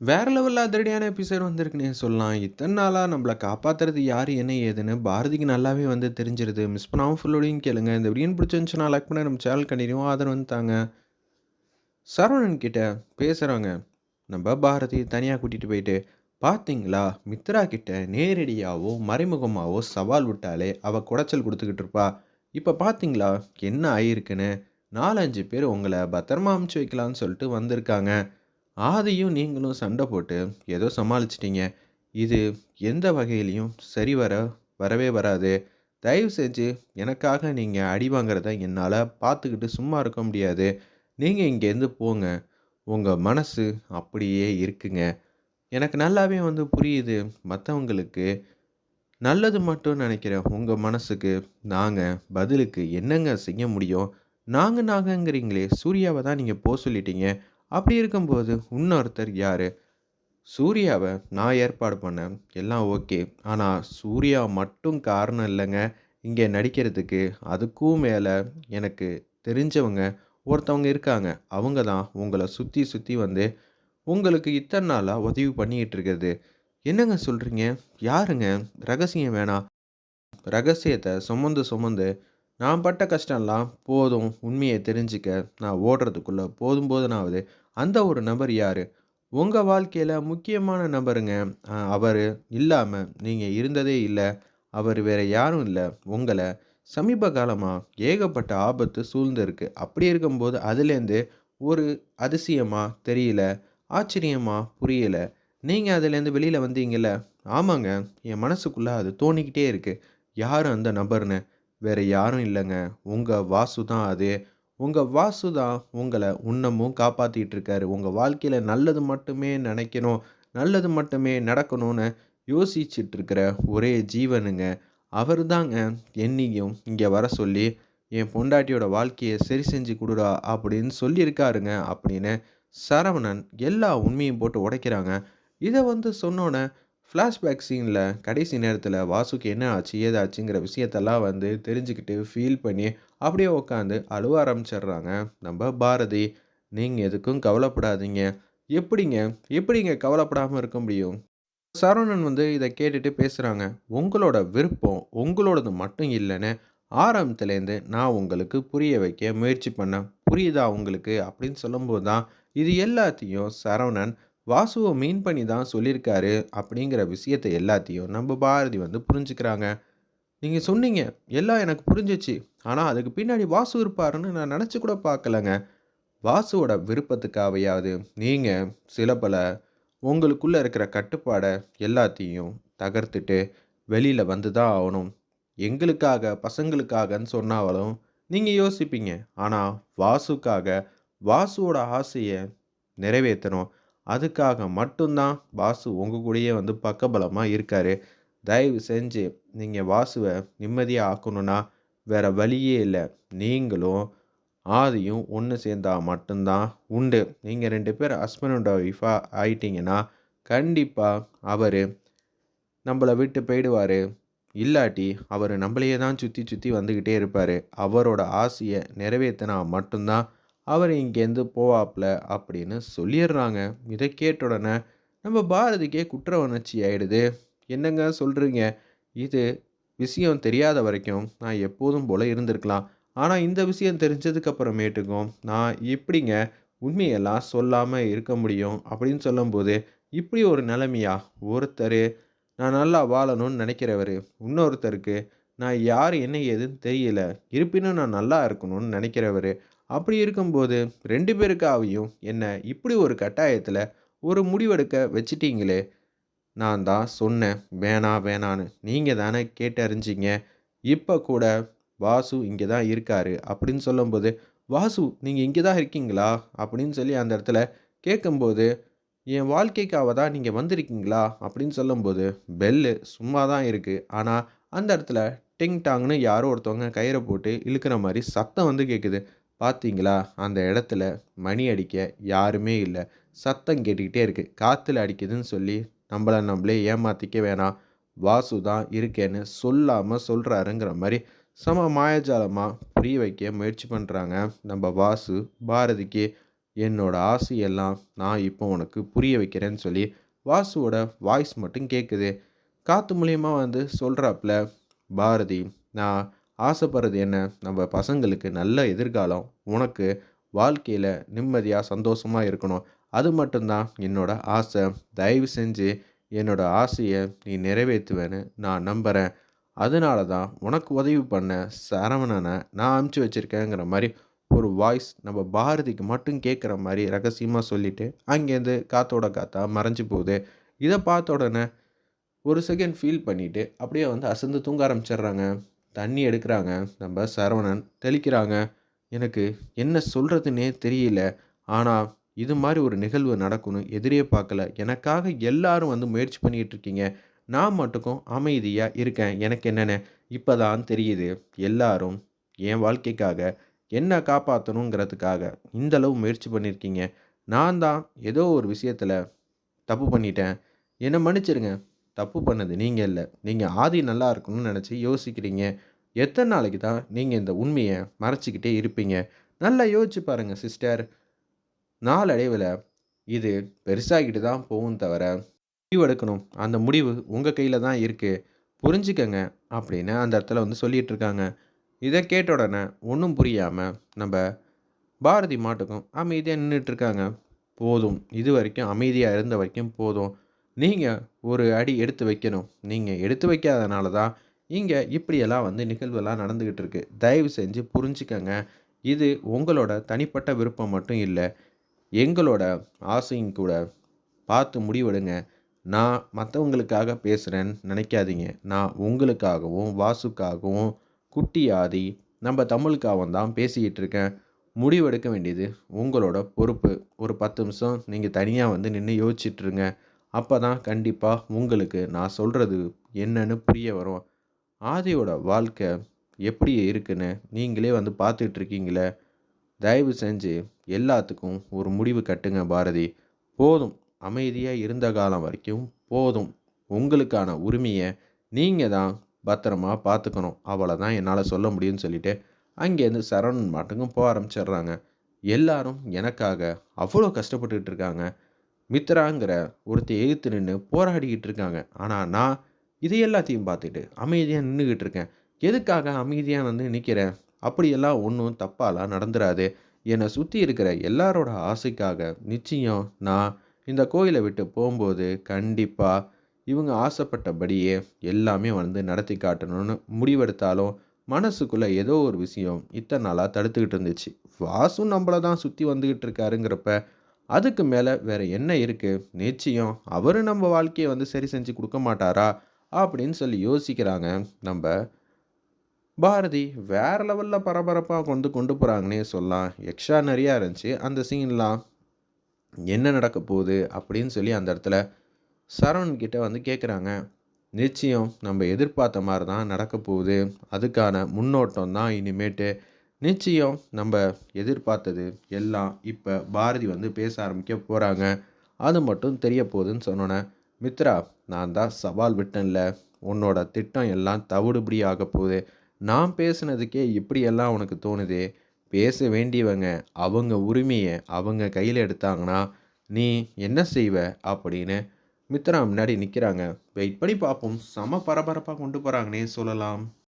வேற லெவலில் அதிரடியான எபிசோட் வந்திருக்குன்னே சொல்லலாம். இத்தனை நாளாக நம்மள காப்பாத்துறது யார் என்ன ஏதுன்னு பாரதிக்கு நல்லாவே வந்து தெரிஞ்சிருது. மிஸ் பண்ணாமல் ஃபுல்லோடையும் கேளுங்க. இந்த வீடியோ பிடிச்சிருந்துச்சுன்னா லைக் பண்ணி நம்ம சேனல் கண்டினியூவா ஆதரவு வந்துட்டாங்க சரவணன் கிட்ட பேசுறாங்க. நம்ம பாரதி தனியாக கூட்டிகிட்டு போயிட்டு, பார்த்தீங்களா மித்ரா கிட்ட நேரடியாகவோ மறைமுகமாகவோ சவால் விட்டாலே அவள் குடைச்சல் கொடுத்துக்கிட்டு இருப்பா. இப்போ பார்த்தீங்களா என்ன ஆயிருக்குன்னு? 4, 5 பேர் உங்களை பத்திரமா அமுச்சு வைக்கலான்னு சொல்லிட்டு வந்திருக்காங்க. ஆதியும் நீங்களும் சண்டை போட்டு ஏதோ சமாளிச்சிட்டீங்க. இது எந்த வகையிலேயும் சரி வர வரவே வராது. தயவு செஞ்சு எனக்காக நீங்கள் அடி வாங்குறத என்னால் பார்த்துக்கிட்டு சும்மா இருக்க முடியாது. நீங்கள் இங்கேருந்து போங்க. உங்கள் மனசு அப்படியே இருக்குங்க. எனக்கு நல்லாவே வந்து புரியுது. மற்றவங்களுக்கு நல்லது மட்டும் நினைக்கிற உங்கள் மனசுக்கு நாங்கள் பதிலுக்கு என்னங்க செய்ய முடியும்? நாங்கள் நாங்கங்கிறீங்களே, சூர்யாவை தான் நீங்கள் போக சொல்லிட்டீங்க. அப்படி இருக்கும்போது இன்னொருத்தர் யார் சூர்யாவை நான் ஏற்பாடு பண்ணேன். எல்லாம் ஓகே. ஆனால் சூர்யா மட்டும் காரணம் இல்லைங்க இங்கே நடிக்கிறதுக்கு. அதுக்கும் மேலே எனக்கு தெரிஞ்சவங்க ஒருத்தவங்க இருக்காங்க. அவங்க தான் உங்களை சுற்றி சுற்றி வந்து உங்களுக்கு இத்தனை நாளாக உதவி பண்ணிக்கிட்டு இருக்கிறது. என்னங்க சொல்கிறீங்க யாருங்க? ரகசியம் வேணாம். ரகசியத்தை சுமந்து சுமந்து நான் பட்ட கஷ்டம்லாம் போதும். உண்மையை தெரிஞ்சுக்க நான் ஓடுறதுக்குள்ளே போதும் போதுனாவது அந்த ஒரு நபர் யார் உங்கள் வாழ்க்கையில் முக்கியமான நபருங்க. அவர் இல்லாமல் நீங்கள் இருந்ததே இல்லை அவர் வேற யாரும் இல்லை உங்களை சமீப காலமாக ஏகப்பட்ட ஆபத்து சூழ்ந்திருக்கு அப்படி இருக்கும்போது அதுலேருந்து ஒரு அதிசயமாக தெரியல. ஆச்சரியமாக புரியல. நீங்கள் அதுலேருந்து வெளியில் வந்தீங்கல்ல? ஆமாங்க. என் மனசுக்குள்ளே அது தோணிக்கிட்டே இருக்குது யார் அந்த நபர்னு வேற யாரும் இல்லைங்க உங்கள் வாசு தான் அது. உங்கள் வாசு தான் உங்களை இன்னமும் காப்பாற்றிட்டு இருக்காரு. உங்கள் வாழ்க்கையில் நல்லது மட்டுமே நினைக்கணும். நல்லது மட்டுமே நடக்கணும்னு யோசிச்சுட்டு இருக்கிற ஒரே ஜீவனுங்க. அவர் தாங்க என்னையும் இங்கே வர சொல்லி, "என் பொண்டாட்டியோட வாழ்க்கையை சரி செஞ்சு கொடுறா அப்படின்னு சொல்லியிருக்காருங்க அப்படின்னு சரவணன் எல்லா உண்மையும் போட்டு உடைக்கிறாங்க. இதை வந்து சொன்னோன்னே ஃப்ளாஷ்பேக் சீனில் கடைசி நேரத்தில் வாசுக்கு என்ன ஆச்சு, ஏதாச்சுங்கிற விஷயத்தெல்லாம் வந்து தெரிஞ்சுக்கிட்டு, ஃபீல் பண்ணி அப்படியே உட்காந்து அழுவ ஆரம்பிச்சிடுறாங்க நம்ம பாரதி. நீங்கள் எதுக்கும் கவலைப்படாதீங்க." எப்படிங்க? எப்படிங்க கவலைப்படாமல் இருக்க முடியும்? சரவணன் வந்து இதை கேட்டுட்டு பேசுகிறாங்க "உங்களோட விருப்பம் உங்களோடது மட்டும் இல்லைன்னு ஆரம்பத்துலேருந்து நான் உங்களுக்கு புரிய வைக்க முயற்சி பண்ணேன். புரியுதா உங்களுக்கு?" அப்படின்னு சொல்லும்போது தான் இது எல்லாத்தையும் சரவணன் வாசுவை மீன் பண்ணி தான் சொல்லியிருக்காரு அப்படிங்கிற விஷயத்த எல்லாத்தையும் நம்ம பாரதி வந்து புரிஞ்சுக்கிறாங்க. நீங்கள் சொன்னீங்க. எல்லாம் எனக்கு புரிஞ்சிச்சு ஆனால் அதுக்கு பின்னாடி வாசு இருப்பாருன்னு நான் நினச்சி கூட பார்க்கலங்க." வாசுவோட விருப்பத்துக்காவையாவது நீங்கள் சில பல உங்களுக்குள்ளே இருக்கிற கட்டுப்பாடை எல்லாத்தையும் தகர்த்துட்டு வெளியில் வந்து தான் ஆகணும். எங்களுக்காக, பசங்களுக்காகன்னு சொன்னாலும் நீங்கள் யோசிப்பீங்க. ஆனால் வாசுக்காக, வாசுவோட ஆசையை நிறைவேற்றணும் அதுக்காக மட்டும்தான் வாசு உங்க கூடயே வந்து பக்கபலமாக இருக்காரு. தயவு செஞ்சு நீங்கள் வாசுவை நிம்மதியாக ஆக்கணும்னா வேறு வழியே இல்லை நீங்களும் ஆதியும் ஒன்று சேர்ந்தால் மட்டும்தான் உண்டு. நீங்கள் ரெண்டு பேர் ஹஸ்பண்ட் அண்ட் ஆயிட்டீங்கன்னா, கண்டிப்பாக அவர் நம்மளை விட்டு போயிடுவார் இல்லாட்டி அவர் நம்மளையே தான் சுற்றி சுற்றி வந்துக்கிட்டே இருப்பார் அவரோட ஆசையை நிறைவேத்தினா மட்டும்தான் அவர் இங்கேருந்து போவாப்ல அப்படின்னு சொல்லிடுறாங்க. இதை கேட்ட உடனே நம்ம பாரதிக்கே குற்ற உணர்ச்சி ஆயிடுது. "என்னங்க சொல்கிறீங்க இது விஷயம் தெரியாத வரைக்கும் நான் எப்போதும் போல் இருந்திருக்கலாம். ஆனால் இந்த விஷயம் தெரிஞ்சதுக்கு அப்புறமேட்டுக்கும் நான் எப்படிங்க உண்மையெல்லாம் சொல்லாமல் இருக்க முடியும்?" அப்படின்னு சொல்லும்போது, இப்படி ஒரு நிலைமையா? ஒருத்தர் நான் நல்லா வாழணும்னு நினைக்கிறவர் இன்னொருத்தருக்கு நான் யார் என்ன ஏதுன்னு தெரியல. இருப்பினும் நான் நல்லா இருக்கணும்னு நினைக்கிறவர் அப்படி இருக்கும்போது ரெண்டு பேருக்காவையும் என்ன இப்படி ஒரு கட்டாயத்தில் ஒரு முடிவெடுக்க வச்சுட்டீங்களே. நான் தான் சொன்னேன் வேணாம் வேணான்னு. நீங்கள் தானே கேட்டறிஞ்சிங்க இப்போ கூட வாசு இங்கே தான் இருக்காரு அப்படின்னு சொல்லும்போது, "வாசு நீங்கள் இங்கே தான் இருக்கீங்களா?" அப்படின்னு சொல்லி அந்த இடத்துல கேட்கும்போது, "என் வாழ்க்கைக்காக தான் நீங்கள் வந்திருக்கீங்களா?" அப்படின்னு சொல்லும்போது, பெல்லு சும்மா தான் இருக்குது ஆனால் அந்த இடத்துல டிங் டாங்னு யாரோ ஒருத்தவங்க கயிறை போட்டு இழுக்கிற மாதிரி சத்தம் வந்து கேட்குது. பார்த்தீங்களா? அந்த இடத்துல மணி அடிக்க யாருமே இல்லை சத்தம் கேட்டுக்கிட்டே இருக்குது காற்றுல அடிக்குதுன்னு சொல்லி நம்மள நம்மளே ஏமாத்திக்க வேணாம். வாசு தான் இருக்கேன்னு சொல்லாமல் சொல்கிறாருங்கிற மாதிரி செம மாயஜாலமாக புரிய வைக்க முயற்சி பண்ணுறாங்க நம்ம வாசு பாரதிக்கு. என்னோட ஆசையெல்லாம் நான் இப்போ உனக்கு புரிய வைக்கிறேன்னு சொல்லி வாசுவோட வாய்ஸ் மட்டும் கேட்குது காற்று மூலியமாக வந்து சொல்கிறாப்புல பாரதி நான் ஆசைப்படுறது என்ன? நம்ம பசங்களுக்கு நல்ல எதிர்காலம் உனக்கு வாழ்க்கையில் நிம்மதியாக சந்தோஷமாக இருக்கணும். அது மட்டும்தான் என்னோட ஆசை. தயவு செஞ்சு என்னோடய ஆசையை நீ நிறைவேற்றுவேன்னு நான் நம்புகிறேன் அதனால தான் உனக்கு உதவி பண்ண சரவணனை நான் அனுப்பிச்சி வச்சுருக்கேங்கிற மாதிரி ஒரு வாய்ஸ் நம்ம பாரதிக்கு மட்டும் கேட்குற மாதிரி ரகசியமாக சொல்லிவிட்டு அங்கேருந்து காத்தோட காத்தா மறைஞ்சு போகுது. இதை பார்த்த உடனே ஒரு செகண்ட் ஃபீல் பண்ணிவிட்டு அப்படியே வந்து அசந்து தூங்க ஆரம்பிச்சிடுறாங்க. தண்ணி எடுக்கிறாங்க. நம்ம சரவணன் தெளிக்கிறாங்க. எனக்கு என்ன சொல்கிறதுனே தெரியல. ஆனால் இது மாதிரி ஒரு நிகழ்வு நடக்கணும் எதிரே பார்க்கல. எனக்காக எல்லாரும் வந்து முயற்சி பண்ணிகிட்டு இருக்கீங்க. நான் மட்டுக்கும் அமைதியாக இருக்கேன். எனக்கு என்னென்ன இப்போ தான் தெரியுது. எல்லாரும் என் வாழ்க்கைக்காக என்ன காப்பாற்றணுங்கிறதுக்காக இந்தளவு முயற்சி பண்ணியிருக்கீங்க நான் தான் ஏதோ ஒரு விஷயத்தில் தப்பு பண்ணிட்டேன். என்னை மன்னிச்சிருங்க. தப்பு பண்ணது நீங்கள் இல்லை. நீங்கள் ஆதி நல்லா இருக்கணும்னு நினச்சி யோசிக்கிறீங்க. எத்தனை நாளைக்கு தான் நீங்கள் இந்த உண்மையை மறைச்சிக்கிட்டே இருப்பீங்க? நல்லா யோசிச்சு பாருங்கள் சிஸ்டர். நாளடைவில் இது பெருசாகிட்டு தான் போகும் தவிர முடிவெடுக்கணும் அந்த முடிவு உங்கள் கையில் தான் இருக்குது புரிஞ்சுக்கங்க அப்படின்னு அந்த இடத்துல வந்து சொல்லிகிட்டு இருக்காங்க. இதை கேட்ட உடனே ஒன்றும் புரியாமல் நம்ம பாரதி மாட்டுக்கும் அமைதியாக நின்றுட்டுருக்காங்க போதும். இது வரைக்கும் அமைதியாக இருந்த வரைக்கும் போதும். நீங்கள் ஒரு அடி எடுத்து வைக்கணும். நீங்கள் எடுத்து வைக்காதனால தான் இங்கே இப்படியெல்லாம் வந்து நிகழ்வெல்லாம் நடந்துக்கிட்டு இருக்கு. தயவு செஞ்சு புரிஞ்சுக்கங்க. இது உங்களோட தனிப்பட்ட விருப்பம் மட்டும் இல்லை. எங்களோட ஆசையும் கூட பார்த்து முடிவெடுங்க. நான் மற்றவங்களுக்காக பேசுகிறேன்னு நினைக்காதீங்க. நான் உங்களுக்காகவும் வாசுக்காகவும் குட்டி ஆதி நம்ம தமிழுக்காகவும் தான் பேசிக்கிட்டு இருக்கேன். முடிவெடுக்க வேண்டியது உங்களோட பொறுப்பு. ஒரு பத்து நிமிஷம் நீங்கள் தனியாக வந்து நின்று யோசிச்சுட்ருங்க அப்போ தான் கண்டிப்பாக உங்களுக்கு நான் சொல்கிறது என்னன்னு புரிய வரும். ஆதியோட வாழ்க்கை எப்படி இருக்குன்னு நீங்களே வந்து பார்த்துட்ருக்கீங்களே தயவு செஞ்சு எல்லாத்துக்கும் ஒரு முடிவு கட்டுங்க பாரதி. போதும் அமைதியாக இருந்த காலம் வரைக்கும் போதும். உங்களுக்கான உரிமையை நீங்கள் தான் பத்திரமா பார்த்துக்கணும். அவளை தான் என்னால் சொல்ல முடியும்னு சொல்லிட்டு அங்கேருந்து சரவணன் மாட்டுக்கும் போக ஆரம்பிச்சிடுறாங்க. எல்லாரும் எனக்காக அவ்வளோ கஷ்டப்பட்டுக்கிட்டு இருக்காங்க. மித்ராங்கிற ஒருத்தையை எதிர்த்து நின்று போராடிக்கிட்டு இருக்காங்க. ஆனால் நான் இது எல்லாத்தையும் பார்த்துட்டு அமைதியாக நின்றுக்கிட்டு இருக்கேன். எதுக்காக அமைதியாக வந்து நிற்கிறேன் அப்படியெல்லாம் ஒன்றும் தப்பாலாம் நடந்துடாது என்னை சுற்றி இருக்கிற எல்லாரோட ஆசைக்காக நிச்சயம் நான் இந்த கோயிலை விட்டு போகும்போது கண்டிப்பாக இவங்க ஆசைப்பட்டபடியே எல்லாமே வந்து நடத்தி காட்டணும்னு முடிவெடுத்தாலும் மனசுக்குள்ளே ஏதோ ஒரு விஷயம் இத்தனை நாளாக தடுத்துக்கிட்டு இருந்துச்சு. வாசும் நம்மளை தான் சுற்றி வந்துக்கிட்டு இருக்காருங்கிறப்ப அதுக்கு மேலே வேறு என்ன இருக்குது நிச்சயம் அவர் நம்ம வாழ்க்கையை வந்து சரி செஞ்சு கொடுக்க மாட்டாரா? அப்படின்னு சொல்லி யோசிக்கிறாங்க. நம்ம பாரதி வேறு லெவலில் பரபரப்பாக கொண்டு கொண்டு போகிறாங்கன்னே சொல்லலாம். எக்ஸ்ட்ரா நிறையா இருந்துச்சு. அந்த சீன்லாம் என்ன நடக்க போகுது? அப்படின்னு சொல்லி அந்த இடத்துல சரவண்கிட்ட வந்து கேட்குறாங்க நிச்சயம் நம்ம எதிர்பார்த்த மாதிரி தான் நடக்க போகுது. அதுக்கான முன்னோட்டம் தான் இனிமேட்டு நிச்சயம் நம்ம எதிர்பார்த்தது எல்லாம் இப்போ பாரதி வந்து பேச ஆரம்பிக்க போகிறாங்க அது மட்டும் தெரிய போகுதுன்னு சொன்னோன்னே மித்ரா நான் தான் சவால் விட்டேன்ல. உன்னோட திட்டம் எல்லாம் தவிடுபடி ஆக போகுது. நான் பேசுனதுக்கே இப்படியெல்லாம் உனக்கு தோணுதே. பேச வேண்டியவங்க அவங்க உரிமையை அவங்க கையில் எடுத்தாங்கன்னா நீ என்ன செய்வ? அப்படின்னு மித்ரா முன்னாடி நிற்கிறாங்க வெயிட் பண்ணி பார்ப்போம் செம பரபரப்பாக கொண்டு போகிறாங்கன்னே சொல்லலாம்.